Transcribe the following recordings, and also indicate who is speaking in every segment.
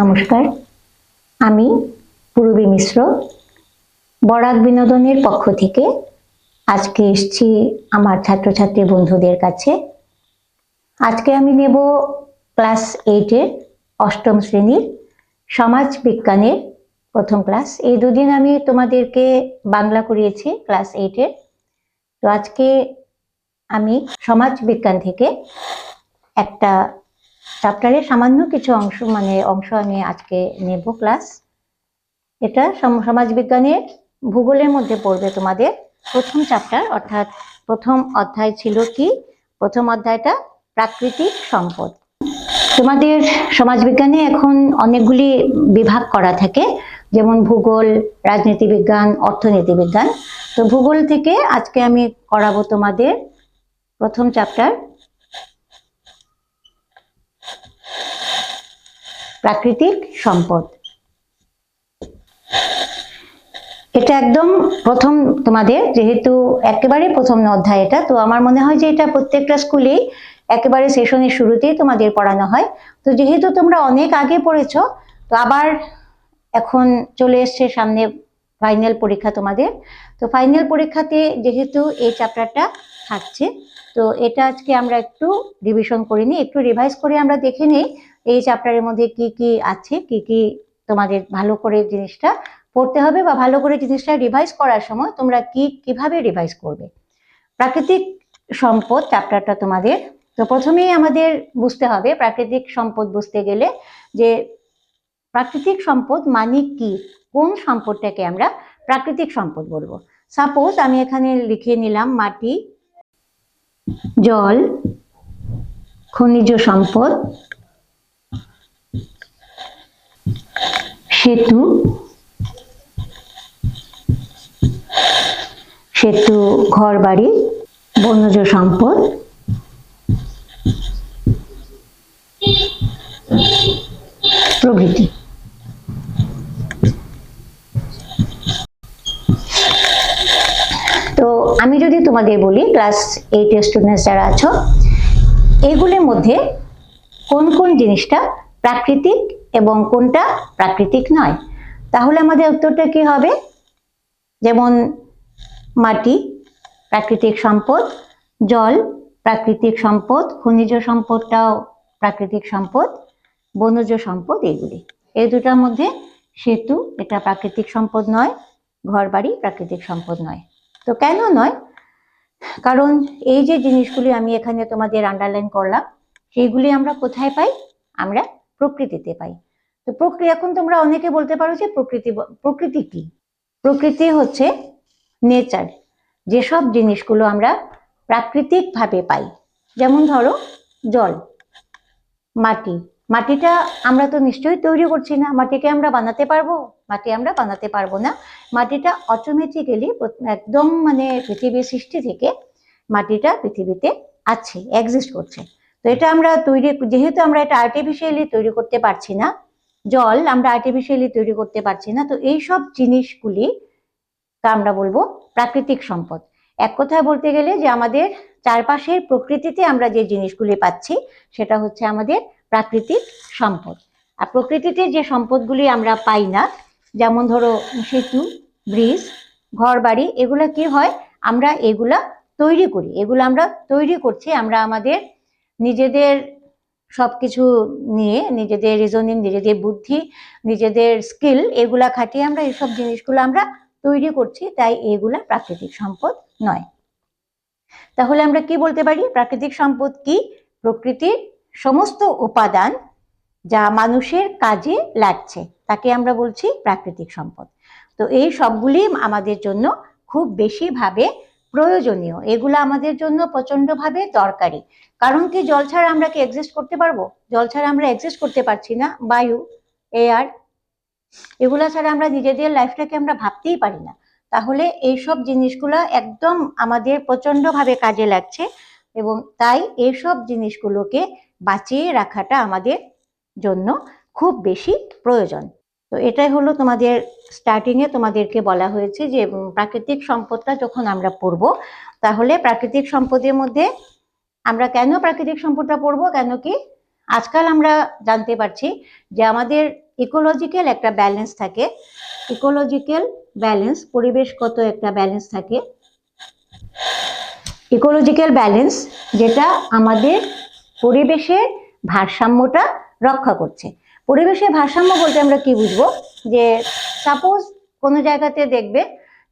Speaker 1: নমস্কার। আমি পূর্বী মিশ্র বরাক বিনোদনের পক্ষ থেকে আজকে এসছি আমার ছাত্রছাত্রী বন্ধুদের কাছে। আজকে আমি নেব ক্লাস এইটের অষ্টম শ্রেণির সমাজ বিজ্ঞানের প্রথম ক্লাস। এই দুদিন আমি তোমাদেরকে বাংলা করিয়েছি ক্লাস এইটের তো আজকে আমি সমাজ বিজ্ঞান থেকে একটা চ্যাপ্টারের সামান্য কিছু অংশ মানে অংশ আমি আজকে নেব ক্লাস এটা সম- সমাজবিজ্ঞানের ভূগোলের মধ্যে পড়বে তোমাদের প্রথম চ্যাপ্টার অর্থাৎ প্রথম অধ্যায় ছিল কি? প্রথম অধ্যায়টা প্রাকৃতিক সম্পদ। তোমাদের সমাজবিজ্ঞানে এখন অনেকগুলি বিভাগ করা থাকে, যেমন ভূগোল রাজনীতি বিজ্ঞান অর্থনীতি বিজ্ঞান তো ভূগোল থেকে আজকে আমি করাবো তোমাদের প্রথম চ্যাপ্টার প্রাকৃতিক সম্পদ। এটা একদম প্রথম তোমাদের, যেহেতু একেবারে প্রথম অধ্যায় এটা, তো আমার মনে হয় যে এটা প্রত্যেকটা স্কুলেই একেবারে সেশনের শুরুতেই তোমাদের পড়ানো হয়। তো যেহেতু তোমরা অনেক আগে পড়েছ, তো আবার এখন চলে এসছে সামনে ফাইনাল পরীক্ষা তোমাদের। তো ফাইনাল পরীক্ষাতে যেহেতু এই চ্যাপ্টারটা থাকছে, তো এটা আজকে আমরা একটু রিভিশন করে নিই, একটু রিভাইজ করে আমরা দেখে নিই এই চ্যাপ্টারের মধ্যে কি কি আছে, কি কি তোমাদের ভালো করে জিনিসটা পড়তে হবে বা ভালো করে জিনিসটা রিভাইজ করার সময় তোমরা কি কীভাবে রিভাইজ করবে? প্রাকৃতিক সম্পদ চ্যাপ্টারটা তোমাদের, তো প্রথমেই আমাদের বুঝতে হবে প্রাকৃতিক সম্পদ বুঝতে গেলে যে প্রাকৃতিক সম্পদ মানে কি? কোন সম্পদটাকে আমরা প্রাকৃতিক সম্পদ বলব? সাপোজ আমি এখানে লিখে নিলাম মাটি, জল, খনিজ সম্পদ সেতু। সেতু ঘর বাড়ি বন্যজ সম্পদ। প্রভৃতি। তো আমি যদি তোমাদের বলি ক্লাস এইটের স্টুডেন্টস যারা আছো, এগুলির মধ্যে কোন কোন জিনিসটা প্রাকৃতিক এবং কোনটা প্রাকৃতিক নয়। তাহলে আমাদের উত্তরটা কি হবে? যেমন মাটি, প্রাকৃতিক সম্পদ, জল, প্রাকৃতিক সম্পদ, খনিজ সম্পদটাও প্রাকৃতিক সম্পদ, বনজ সম্পদ এগুলি এই দুটার মধ্যে সেতু, এটা প্রাকৃতিক সম্পদ নয়, ঘরবাড়ি প্রাকৃতিক সম্পদ নয়। তো কেন নয়? কারণ এই যে জিনিসগুলি আমি এখানে তোমাদের আন্ডারলাইন করলাম, সেইগুলি আমরা কোথায় পাই? আমরা প্রকৃতিতে পাই। তো প্রকৃতি এখন তোমরা অনেকে বলতে পারো যে প্রকৃতি প্রকৃতি কি? প্রকৃতি হচ্ছে নেচার যেসব জিনিসগুলো আমরা প্রাকৃতিকভাবে পাই। যেমন ধরো, জল, মাটি। মাটিটা আমরা তো নিশ্চয়ই তৈরি করছি না। মাটিকে আমরা বানাতে পারব? মাটি আমরা বানাতে পারব না। মাটিটা অটোমেটিক্যালি একদম মানে পৃথিবীর সৃষ্টি থেকে মাটিটা পৃথিবীতে আছে এক্সিস্ট করছে। তো এটা আমরা তৈরি, যেহেতু আমরা এটা আর্টিফিশিয়ালি তৈরি করতে পারছি না জল আমরা আর্টিফিশিয়ালি তৈরি করতে পারছি না। তো এই সব জিনিসগুলি তা আমরা বলব প্রাকৃতিক সম্পদ। এক কথায় বলতে গেলে যে আমাদের চারপাশের প্রকৃতিতে আমরা যে জিনিসগুলি পাচ্ছি, সেটা হচ্ছে আমাদের প্রাকৃতিক সম্পদ। আর প্রকৃতিতে যে সম্পদগুলি আমরা পাই না, যেমন ধরো সেতু, ব্রিজ ঘর বাড়ি এগুলো কি হয়? আমরা এগুলা তৈরি করি। এগুলো আমরা তৈরি করছি, আমরা আমাদের নিজেদের সবকিছু নিয়ে, নিজেদের রিজনিং নিজেদের বুদ্ধি, নিজেদের স্কিল এগুলা খাটিয়ে আমরা এইসব জিনিসগুলো আমরা তৈরি করছি, তাই এগুলা প্রাকৃতিক সম্পদ নয়। তাহলে আমরা কি বলতে পারি? প্রাকৃতিক সম্পদ কি? প্রকৃতির সমস্ত উপাদান যা মানুষের কাজে লাগছে, তাকে আমরা বলছি প্রাকৃতিক সম্পদ। তো এই সবগুলি আমাদের জন্য খুব বেশিভাবে প্রয়োজনীয়। এগুলো আমাদের জন্য প্রচন্ডভাবে দরকারি। কারণ কি, জল ছাড়া আমরা কি এক্সিস্ট করতে পারব? জল ছাড়া আমরা এক্সিস্ট করতে পারছি না। বায়ু এয়ার এগুলো ছাড়া আমরা নিজেদের লাইফটাকে আমরা ভাবতেই পারি না। তাহলে এইসব জিনিসগুলো একদম আমাদের প্রচন্ডভাবে কাজে লাগছে এবং তাই এইসব জিনিসগুলোকে বাঁচিয়ে রাখাটা আমাদের জন্য খুব বেশি প্রয়োজন। তো এটাই হলো তোমাদের স্টার্টিং এ তোমাদেরকে বলা হয়েছে যে প্রাকৃতিক সম্পদটা যখন আমরা পড়ব, তাহলে প্রাকৃতিক সম্পদের মধ্যে আমরা কেন প্রাকৃতিক সম্পদটা পড়ব? কেন কি? আজকাল আমরা জানতে পারছি যে আমাদের ইকোলজিক্যাল একটা ব্যালেন্স থাকে। ইকোলজিক্যাল ব্যালেন্স পরিবেশগত একটা ব্যালেন্স থাকে। ইকোলজিক্যাল ব্যালেন্স যেটা আমাদের পরিবেশের ভারসাম্যটা রক্ষা করছে। পরিবেশের ভারসাম্য বলতে আমরা কি বুঝব? যে সাপোজ কোনো জায়গাতে দেখবে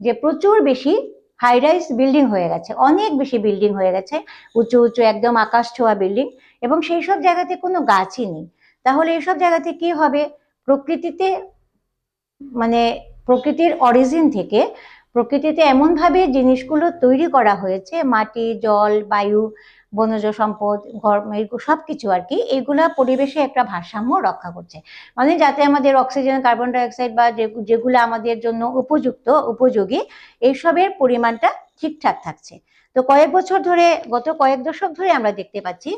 Speaker 1: যে প্রচুর বেশি হাই রাইজ বিল্ডিং হয়ে গেছে, অনেক বেশি বিল্ডিং হয়ে গেছে, উঁচু উঁচু একদম আকাশ ছোঁয়া বিল্ডিং এবং সেই সব জায়গাতে কোনো গাছই নেই। তাহলে এইসব জায়গাতে কি হবে? প্রকৃতিতে মানে প্রকৃতির অরিজিন থেকে প্রকৃতিতে এমনভাবে জিনিসগুলো তৈরি করা হয়েছে, মাটি, জল, বায়ু, বনজ সম্পদ, ঘর সব কিছু আর কি এগুলা পরিবেশে একটা ভারসাম্য রক্ষা করছে। মানে যাতে আমাদের অক্সিজেন, কার্বন ডাইঅক্সাইড বা যেগুলো আমাদের জন্য উপযুক্ত, উপযোগী, এইসবের পরিমাণটা ঠিকঠাক থাকছে। তো কয়েক বছর ধরে, গত কয়েক দশক ধরে আমরা দেখতে পাচ্ছি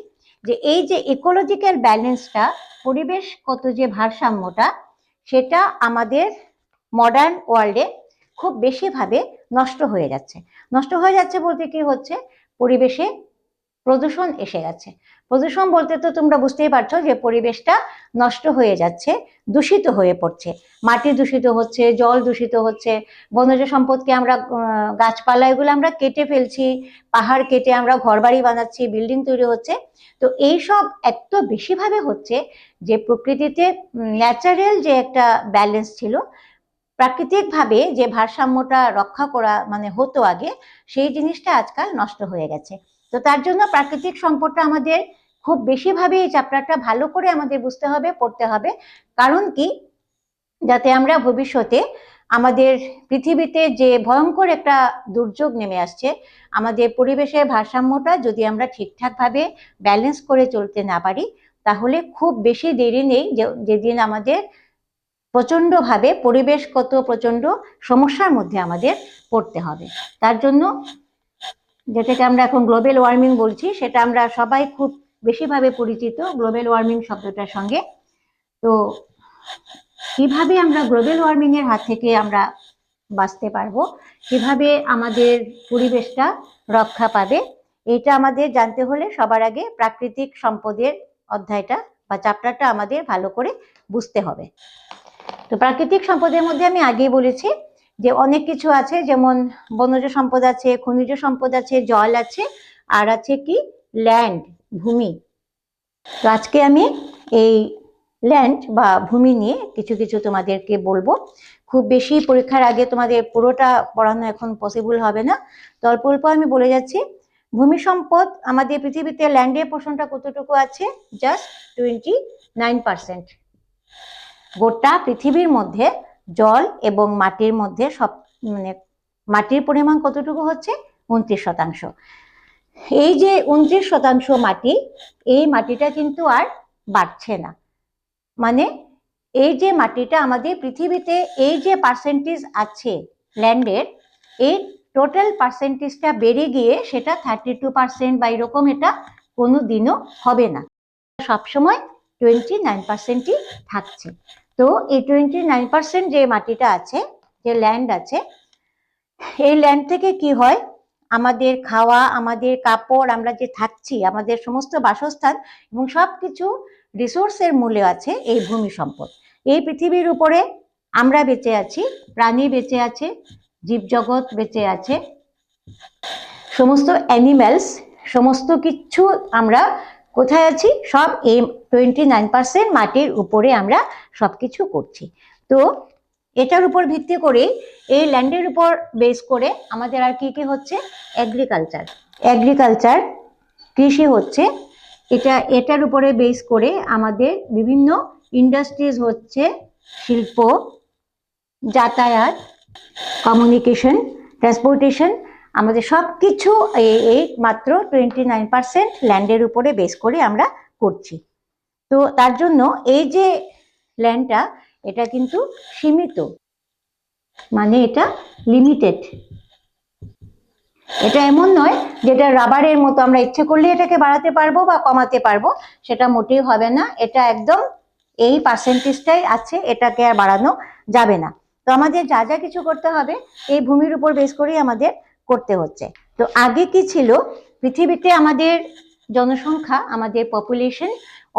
Speaker 1: যে এই যে ইকোলজিক্যাল ব্যালেন্সটা পরিবেশগত যে ভারসাম্যটা, সেটা আমাদের মডার্ন ওয়ার্ল্ডে খুব বেশিভাবে নষ্ট হয়ে যাচ্ছে। নষ্ট হয়ে যাচ্ছে বলতে কি হচ্ছে? পরিবেশে প্রদূষণ এসে গেছে। প্রদূষণ বলতে তো তোমরা বুঝতেই পারছ যে পরিবেশটা নষ্ট হয়ে যাচ্ছে, দূষিত হয়ে পড়ছে। মাটি দূষিত হচ্ছে, জল দূষিত হচ্ছে, বনজ সম্পদকে আমরা গাছপালা এগুলো আমরা কেটে ফেলছি, পাহাড় কেটে আমরা ঘরবাড়ি বানাচ্ছি, বিল্ডিং তৈরি হচ্ছে। তো এই সব এত বেশিভাবে হচ্ছে যে প্রকৃতিতে ন্যাচারাল যে একটা ব্যালেন্স ছিল প্রাকৃতিকভাবে যে ভারসাম্যটা রক্ষা করা মানে হতো আগে, সেই জিনিসটা আজকাল নষ্ট হয়ে গেছে। তো তার জন্য প্রাকৃতিক সম্পদটা আমাদের খুব বেশিভাবে এই চ্যাপ্টারটা ভালো করে আমাদের বুঝতে হবে, পড়তে হবে। কারণ কি? যাতে আমরা ভবিষ্যতে আমাদের পৃথিবীতে যে ভয়ঙ্কর একটা দুর্যোগ নেমে আসছে, আমাদের পরিবেশের ভারসাম্যটা যদি আমরা ঠিকঠাকভাবে ব্যালেন্স করে চলতে না পারি, তাহলে খুব বেশি দেরি নেই যেদিন আমাদের প্রচণ্ডভাবে পরিবেশগত প্রচণ্ড সমস্যার মধ্যে আমাদের পড়তে হবে। তার জন্য যেটাকে আমরা এখন গ্লোবাল ওয়ার্মিং বলছি, সেটা আমরা সবাই খুব বেশিভাবে পরিচিত গ্লোবাল ওয়ার্মিং শব্দটার সঙ্গে। তো কীভাবে আমরা গ্লোবাল ওয়ার্মিংয়ের হাত থেকে আমরা বাঁচতে পারব, কীভাবে আমাদের পরিবেশটা রক্ষা পাবে এটা আমাদের জানতে হলে সবার আগে প্রাকৃতিক সম্পদের অধ্যায়টা বা চ্যাপ্টারটা আমাদের ভালো করে বুঝতে হবে। তো প্রাকৃতিক সম্পদের মধ্যে আমি আগেই বলেছি যে অনেক কিছু আছে, যেমন বনজ সম্পদ আছে, খনিজ সম্পদ আছে, জল আছে, আর আছে কি? ল্যান্ড ভূমি। তো আজকে আমি এই ল্যান্ড বা ভূমি নিয়ে কিছু কিছু তোমাদেরকে বলব। খুব বেশি পরীক্ষার আগে তোমাদের পুরোটা পড়ানো এখন পসিবল হবে না। তো অল্প অল্প আমি বলে যাচ্ছি। ভূমি সম্পদ আমাদের পৃথিবীতে ল্যান্ডের পোষণটা কতটুকু আছে? জাস্ট টোয়েন্টি নাইন পার্সেন্ট গোটা পৃথিবীর মধ্যে জল এবং মাটির মধ্যে সব মানে মাটির পরিমাণ কতটুকু হচ্ছে? উনত্রিশ শতাংশ। এই যে উনত্রিশ শতাংশ মাটি, এই মাটিটা কিন্তু আর বাড়ছে না। মানে এই যে মাটিটা আমাদের পৃথিবীতে এই যে পার্সেন্টেজ আছে ল্যান্ডের এই টোটাল পার্সেন্টেজটা বেড়ে গিয়ে সেটা থার্টি টু পার্সেন্ট বা এরকম এটা কোনো দিনও হবে না। সবসময় টোয়েন্টি নাইন পার্সেন্টই থাকছে। তো এই টোয়েন্টি নাইন পার্সেন্ট যে মাটিটা আছে, যে ল্যান্ড আছে, এই ল্যান্ড থেকে কি হয়? আমাদের খাওয়া, আমাদের কাপড়, আমরা যে থাকছি, আমাদের সমস্ত বাসস্থান এবং সব কিছু রিসোর্সের মূল্য আছে এই ভূমি সম্পদ। এই পৃথিবীর উপরে আমরা বেঁচে আছি, প্রাণী বেঁচে আছে, জীবজগৎ বেঁচে আছে, সমস্ত অ্যানিম্যালস সমস্ত কিছু আমরা কোথায় আছি? সব এই টোয়েন্টি নাইন পার্সেন্ট মাটির উপরে আমরা সব কিছু করছি। তো এটার উপর ভিত্তি করে এই ল্যান্ডের উপর বেস করে আমাদের আর কি কি হচ্ছে? অ্যাগ্রিকালচার অ্যাগ্রিকালচার কৃষি হচ্ছে। এটা, এটার উপরে বেস করে আমাদের বিভিন্ন ইন্ডাস্ট্রিজ হচ্ছে শিল্প, যাতায়াত কমিউনিকেশন ট্রান্সপোর্টেশন আমাদের সব কিছু এই মাত্র টোয়েন্টি নাইন পার্সেন্ট ল্যান্ডের উপরে বেস করে আমরা করছি। তো তার জন্য এই যে ল্যান্ডটা এটা কিন্তু সীমিত। মানে এটা লিমিটেড এটা এমন নয় যেটা রাবারের মতো আমরা ইচ্ছে করলে এটাকে বাড়াতে পারব বা কমাতে পারব, সেটা মোটেই হবে না। এটা একদম এই পার্সেন্টেজটাই আছে, এটাকে আর বাড়ানো যাবে না। তো আমাদের যা যা কিছু করতে হবে, এই ভূমির উপর বেস করেই আমাদের করতে হচ্ছে। তো আগে কি ছিল? পৃথিবীতে আমাদের জনসংখ্যা, আমাদের পপুলেশন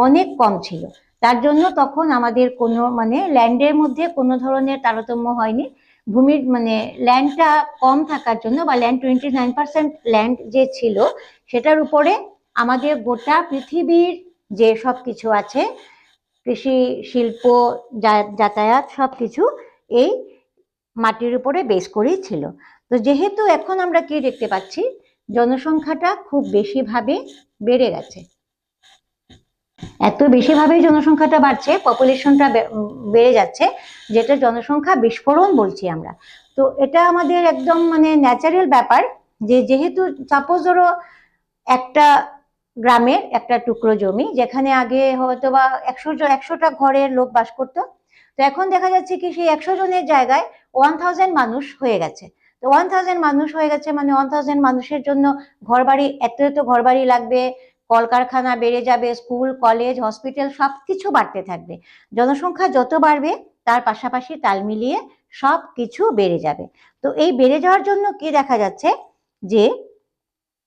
Speaker 1: অনেক কম ছিল। তার জন্য তখন আমাদের কোনো মানে ল্যান্ডের মধ্যে কোনো ধরনের তারতম্য হয়নি। ভূমির মানে ল্যান্ডটা কম থাকার জন্য বা land twenty nine percent land যে ছিল, সেটার উপরে আমাদের গোটা পৃথিবীর যে সব কিছু আছে, কৃষি, শিল্প যাতায়াত সব কিছু এই মাটির উপরে বেস করেই ছিল। তো যেহেতু এখন আমরা কি দেখতে পাচ্ছি, জনসংখ্যাটা খুব বেশিভাবে বেড়ে গেছে। এত বেশিভাবে জনসংখ্যাটা বাড়ছে পপুলেশনটা বেড়ে যাচ্ছে, যেটা জনসংখ্যা বিস্ফোরণ বলছি আমরা। তো এটা আমাদের একদম মানে ন্যাচারাল ব্যাপার যে যেহেতু সাপোজ ধরো একটা গ্রামের একটা টুকরো জমি, যেখানে আগে হয়তো বা একশো একশোটা ঘরের লোক বাস করতো, তো এখন দেখা যাচ্ছে কি সেই একশো জনের জায়গায় ওয়ান থাউজেন্ড মানুষ হয়ে গেছে। তো ওয়ান থাউজেন্ড মানুষ হয়ে গেছে মানে ওয়ান মানুষের জন্য ঘর বাড়ি এত এত ঘর বাড়ি লাগবে, কলকারখানা বেড়ে যাবে, স্কুল, কলেজ হসপিটাল সব কিছু বাড়তে থাকবে। জনসংখ্যা যত বাড়বে, তার পাশাপাশি তাল মিলিয়ে সব কিছু বেড়ে যাবে। তো এই বেড়ে যাওয়ার জন্য কি দেখা যাচ্ছে? যে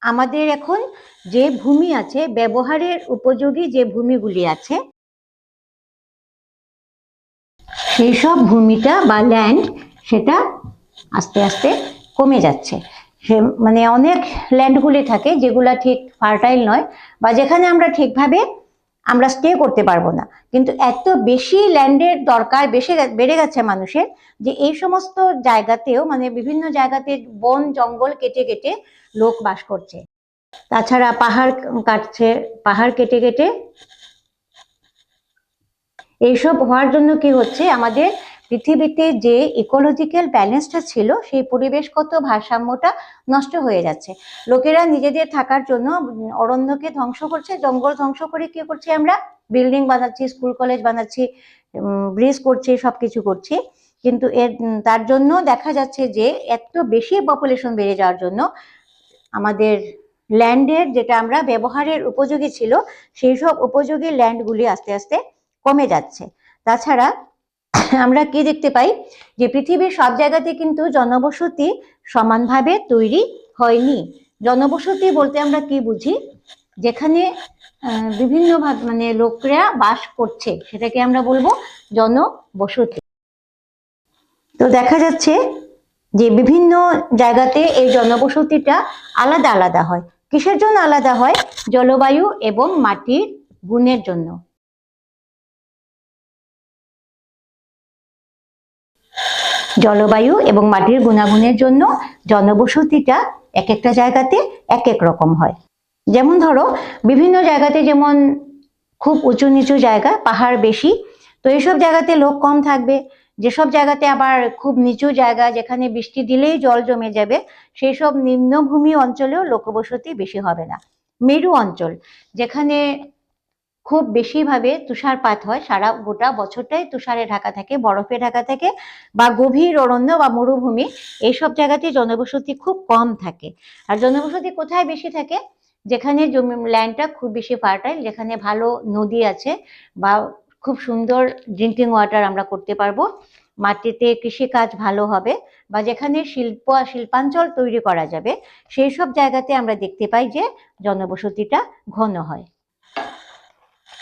Speaker 1: আমাদের এখন যে ভূমি আছে, ব্যবহারের উপযোগী যে ভূমিগুলি আছে, সেই সব ভূমিটা বা ল্যান্ড সেটা আস্তে আস্তে কমে যাচ্ছে। সে মানে অনেক ল্যান্ডগুলি থাকে যেগুলা ঠিক ফার্টাইল নয় বা যেখানে আমরা ঠিকভাবে আমরা স্টে করতে পারব না। কিন্তু এত বেশি ল্যান্ডের দরকার বেশি বেড়ে গেছে মানুষের যে এই সমস্ত জায়গাতেও মানে বিভিন্ন জায়গাতে বন, জঙ্গল কেটে কেটে লোক বাস করছে। তাছাড়া পাহাড় কাটছে, পাহাড় কেটে কেটে। এইসব হওয়ার জন্য কি হচ্ছে? আমাদের পৃথিবীতে যে ইকোলজিক্যাল ব্যালেন্সটা ছিল, সেই পরিবেশগত ভারসাম্যটা নষ্ট হয়ে যাচ্ছে। লোকেরা নিজেদের থাকার জন্য অরণ্যকে ধ্বংস করছে, জঙ্গল ধ্বংস করে কি করছি আমরা? বিল্ডিং বানাচ্ছি স্কুল কলেজ বানাচ্ছি ব্রিজ করছি, সবকিছু করছি। কিন্তু এর তার জন্য দেখা যাচ্ছে যে, এত বেশি পপুলেশন বেড়ে যাওয়ার জন্য আমাদের ল্যান্ডের যেটা আমরা ব্যবহারের উপযোগী ছিল, সেই সব উপযোগী ল্যান্ডগুলি আস্তে আস্তে কমে যাচ্ছে। তাছাড়া আমরা কি দেখতে পাই? যে পৃথিবীর সব জায়গাতে কিন্তু জনবসতি সমানভাবে তৈরি হয়নি। জনবসতি বলতে আমরা কি বুঝি? যেখানে বিভিন্ন মানে লোকরা বাস করছে, সেটাকে আমরা বলব জনবসতি। তো দেখা যাচ্ছে যে বিভিন্ন জায়গাতে এই জনবসতিটা আলাদা আলাদা হয়। কিসের জন্য আলাদা হয়? জলবায়ু এবং মাটির গুণের জন্য। জলবায়ু এবং মাটির গুণাগুণের জন্য জনবসতিটা এক একটা জায়গাতে এক এক রকম হয়। যেমন ধরো, বিভিন্ন জায়গাতে যেমন খুব উঁচু নিচু জায়গা, পাহাড় বেশি, তো এইসব জায়গাতে লোক কম থাকবে। যেসব জায়গাতে আবার খুব নিচু জায়গা, যেখানে বৃষ্টি দিলেই জল জমে যাবে সেই সব নিম্নভূমি অঞ্চলেও লোকবসতি বেশি হবে না। মেরু অঞ্চল, যেখানে খুব বেশিভাবে তুষারপাত হয় সারা গোটা বছরটাই তুষারে ঢাকা থাকে বরফে ঢাকা থাকে বা গভীর অরণ্য বা মরুভূমি, এইসব জায়গাতে জনবসতি খুব কম থাকে। আর জনবসতি কোথায় বেশি থাকে? যেখানে জমি ল্যান্ডটা খুব বেশি ফার্টাইল, যেখানে ভালো নদী আছে বা খুব সুন্দর ড্রিঙ্কিং ওয়াটার আমরা করতে পারব, মাটিতে কৃষিকাজ ভালো হবে বা যেখানে শিল্প শিল্পাঞ্চল তৈরি করা যাবে সেই সব জায়গাতে আমরা দেখতে পাই যে জনবসতিটা ঘন হয়।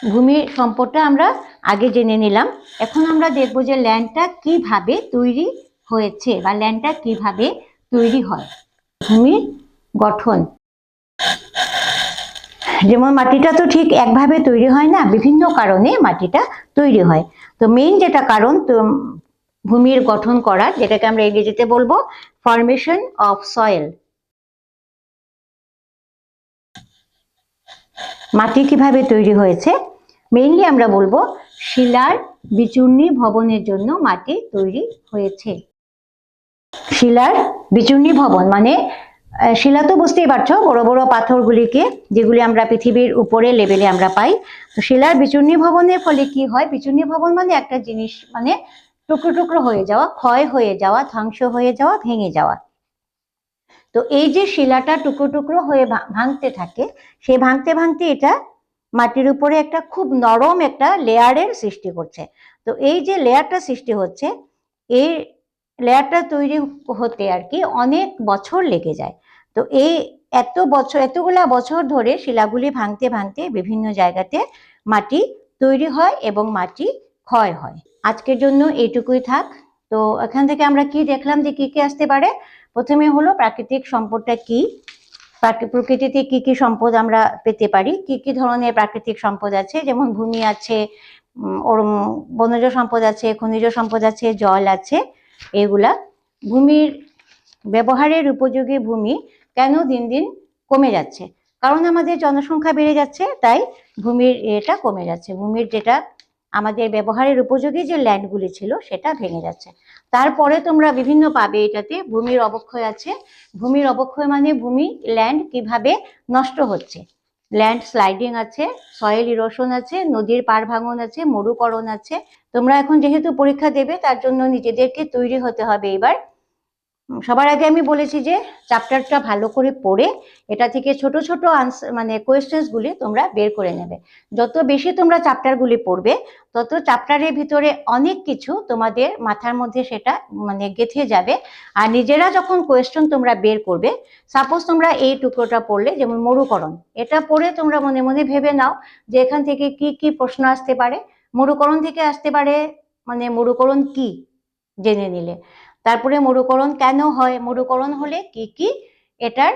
Speaker 1: ভূমির সম্পদটা আমরা আগে জেনে নিলাম। এখন আমরা দেখব যে ল্যান্ডটা কীভাবে তৈরি হয়েছে বা ল্যান্ডটা কীভাবে তৈরি হয়। ভূমির গঠন। যেমন মাটিটা তো ঠিক একভাবে তৈরি হয় না, বিভিন্ন কারণে মাটিটা তৈরি হয়। তো মেইন যেটা কারণ, তো ভূমির গঠন করার, যেটাকে আমরা ইংরেজিতে বলব ফরমেশন অফ সয়েল মাটি কীভাবে তৈরি হয়েছে? মেইনলি আমরা বলব শিলার বিচূর্ণী ভবনের জন্য মাটি তৈরি হয়েছে। শিলার বিচূর্ণী ভবন মানে শিলা তো বুঝতেই পারছ, বড় বড় পাথরগুলিকে যেগুলি আমরা পৃথিবীর উপরে লেভেলে আমরা পাই। তো শিলার বিচূর্ণী ভবনের ফলে কি হয়? বিচূর্ণী ভবন মানে একটা জিনিস মানে টুকরো টুকরো হয়ে যাওয়া, ক্ষয় হয়ে যাওয়া, ধ্বংস হয়ে যাওয়া, ভেঙে যাওয়া। তো এই যে শিলাটা টুকরো টুকরো হয়ে ভাঙতে থাকে সে ভাঙতে ভাঙতে এটা মাটির উপরে একটা খুব নরম একটা লেয়ারের সৃষ্টি করছে। তো এই যে লেয়ারটা সৃষ্টি হচ্ছে, এই লেয়ারটা তৈরি হতে আর কি অনেক বছর লেগে যায়। তো এই এত বছর, এতগুলা বছর ধরে শিলাগুলি ভাঙতে ভাঙতে বিভিন্ন জায়গাতে মাটি তৈরি হয় এবং মাটি ক্ষয় হয়। আজকের জন্য এইটুকুই থাক। তো এখান থেকে আমরা কি দেখলাম যে কি কি আসতে পারে? প্রথমে হলো প্রাকৃতিক সম্পদটা কি? প্রকৃতিতে কি কি সম্পদ আমরা পেতে পারি? কি কি ধরনের প্রাকৃতিক সম্পদ আছে? যেমন ভূমি আছে বনজ সম্পদ আছে, খনিজ সম্পদ আছে, জল আছে, এগুলা। ভূমির ব্যবহারের উপযোগী ভূমি কেন দিন দিন কমে যাচ্ছে? কারণ আমাদের জনসংখ্যা বেড়ে যাচ্ছে, তাই ভূমির এটা কমে যাচ্ছে। ভূমির যেটা আমাদের ব্যবহারের উপযোগী যে ল্যান্ডগুলি ছিল, সেটা ভেঙে যাচ্ছে। তারপরে তোমরা বিভিন্ন পাবে এটাতে, ভূমির অবক্ষয় আছে। ভূমির অবক্ষয় মানে ভূমি, ল্যান্ড কীভাবে নষ্ট হচ্ছে। ল্যান্ড স্লাইডিং আছে, সয়েল ইরোশন আছে, নদীর পার ভাঙন আছে, মরুকরণ আছে। তোমরা এখন যেহেতু পরীক্ষা দেবে, তার জন্য নিজেদেরকে তৈরি হতে হবে এবার। সবার আগে আমি বলেছি যে চ্যাপ্টারটা ভালো করে পড়ে এটা থেকে ছোট ছোট আনসার মানে কোয়েশ্চেন্স গুলি তোমরা বের করে নেবে। যত বেশি তোমরা চ্যাপ্টারগুলি পড়বে, তত চ্যাপ্টারের ভিতরে অনেক কিছু তোমাদের মাথার মধ্যে সেটা মানে গেঁথে যাবে। আর নিজেরা যখন কোয়েশ্চেন তোমরা বের করবে সাপোজ তোমরা এই টুকরোটা পড়লে, যেমন মরুকরণ, এটা পড়ে তোমরা মনে মনে ভেবে নাও যে এখান থেকে কি কি প্রশ্ন আসতে পারে। মরুকরণ থেকে আসতে পারে মানে মরুকরণ কি? জেনে নিলে। তারপরে মরুকরণ কেন হয়? মরুকরণ হলে কি কি? এটার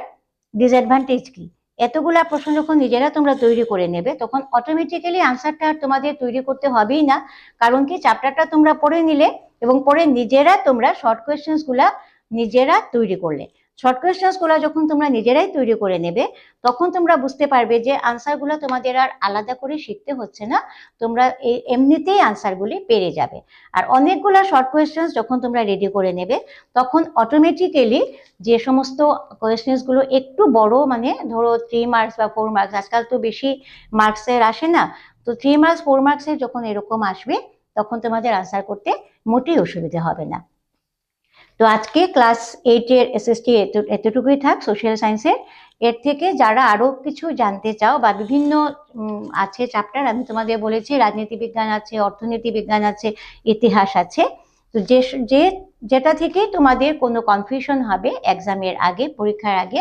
Speaker 1: ডিসঅ্যাডভান্টেজ কি? এতগুলা প্রশ্ন যখন নিজেরা তোমরা তৈরি করে নেবে, তখন অটোমেটিক্যালি আনসারটা আর তোমাদের তৈরি করতে হবেই না। কারণ কি? চ্যাপ্টারটা তোমরা পড়ে নিলে এবং পরে নিজেরা তোমরা শর্ট কোয়েশ্চেন্সগুলা নিজেরা তৈরি করলে। শর্ট কোয়েশ্চেন্সগুলা যখন তোমরা নিজেরাই তৈরি করে নেবে, তখন তোমরা বুঝতে পারবে যে আনসারগুলা তোমাদের আর আলাদা করে শিখতে হচ্ছে না, তোমরা এই এমনিতেই আনসারগুলি পেরে যাবে। আর অনেকগুলা শর্ট কোয়েশ্চেন্স যখন তোমরা রেডি করে নেবে, তখন অটোমেটিক্যালি যে সমস্ত কোয়েশ্চেন্সগুলো একটু বড় মানে ধরো থ্রি মার্কস বা ফোর মার্কস আজকাল তো বেশি মার্কসের আসে না, তো থ্রি মার্কস ফোর মার্কসের যখন এরকম আসবে, তখন তোমাদের আনসার করতে মোটেই অসুবিধা হবে না। তো আজকে ক্লাস এইটের এসএসটি এতটুকুই থাক সোশ্যাল সায়েন্সের এর। থেকে যারা আরও কিছু জানতে চাও বা বিভিন্ন আছে চ্যাপ্টার আমি তোমাদের বলেছি রাজনীতি বিজ্ঞান আছে, অর্থনীতি বিজ্ঞান আছে, ইতিহাস আছে। তো যে যে, যেটা থেকে তোমাদের কোনো কনফিউশন হবে এক্সামের আগে, পরীক্ষার আগে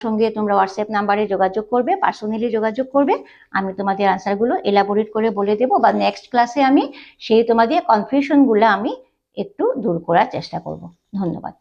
Speaker 1: সঙ্গে তোমরা হোয়াটসঅ্যাপ নাম্বারে যোগাযোগ করবে পার্সোনালি যোগাযোগ করবে। আমি তোমাদের আনসারগুলো এলাবোরেট করে বলে দেবো বা নেক্সট ক্লাসে আমি সেই তোমাদের কনফিউশনগুলো আমি একটু দূর করার চেষ্টা করব। ধন্যবাদ।